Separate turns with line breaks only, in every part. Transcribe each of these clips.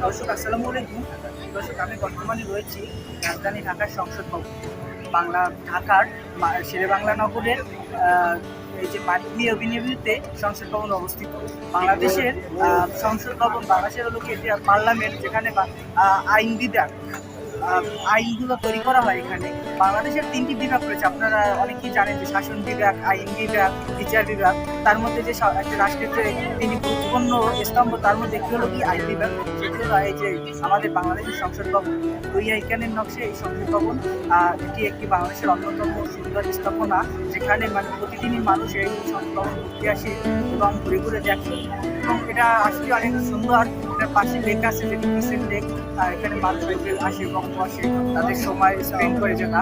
দর্শক, আসসালাম আলাইকুম। দর্শক, আমি বর্তমানে রয়েছি রাজধানী ঢাকার সংসদ ভবন। বাংলা, ঢাকার শেরে বাংলা নগরের এই যে মাতৃ অভিনিবিতে সংসদ ভবন অবস্থিত। বাংলাদেশের সংসদ ভবন, বাংলাদেশের হলো কি পার্লামেন্ট যেখানে বা- আইনগুলো তৈরি করা হয় এখানে। বাংলাদেশের তিনটি বিভাগ রয়েছে। আপনারা অনেকেই জানেন যে শাসন বিভাগ, আইন বিভাগ, বিচার বিভাগ। তার মধ্যে যে একটা রাষ্ট্রের যে তিনি গুরুত্বপূর্ণ স্তম্ভ, তার মধ্যে একটি হলো কি? আইন বিভাগ। সেটি হলো এই যে আমাদের বাংলাদেশের সংসদ ভবন। দুই আইকানের নকশে এই সংসদ ভবন। এটি একটি বাংলাদেশের অন্যতম সুন্দর স্থাপনা। যেখানে মানে প্রতিদিনই মানুষ এই সংসদ ভবন ঘুরতে আসে এবং ঘুরে ঘুরে দেখে। এবং এটা আসলে অনেক সুন্দর। পাশে লেক আছে যেটি কিসেন লেক আর এখানে ঘুরে আসে এবং বসে। তাদের সময় স্পেন্ড করে যেটা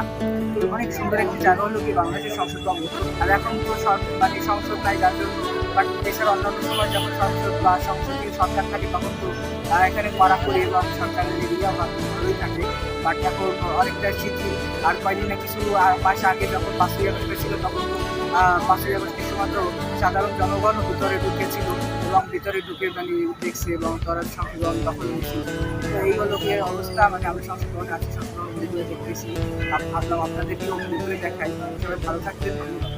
অনেক সুন্দর একটি জায়গা হলো কি বাংলাদেশের সংসদ ভবন। আর এখন তো মানে সংসদ নাই যার জন্য বাট দেশের অন্যান্য সময় যখন সংসদ বা সংসদীয় সরকার থাকে, তখন তো এখানে কড়াকড়ি এবং সরকারের এরিয়া বা ভালোই থাকে। বাট এখন অনেকটা শিথিল আর কয়দিন না কিছু মাস আগে যখন পাঁচই ছিল তখন পাঁচই শুধুমাত্র সাধারণ জনগণ ভিতরে ঢুকেছিল এবং ভিতরে ঢুকে মানে দেখছে এবং তারা সংশোধন দখল নিয়েছিল তো এই হলো গিয়ে অবস্থা মানে আমরা সংশোধন আছে সংশোধন ঘুরে দেখতেছি। ভাবলাম আপনাদেরকেও ঘুরে দেখাই। সবাই ভালো থাকতে ধন্যবাদ।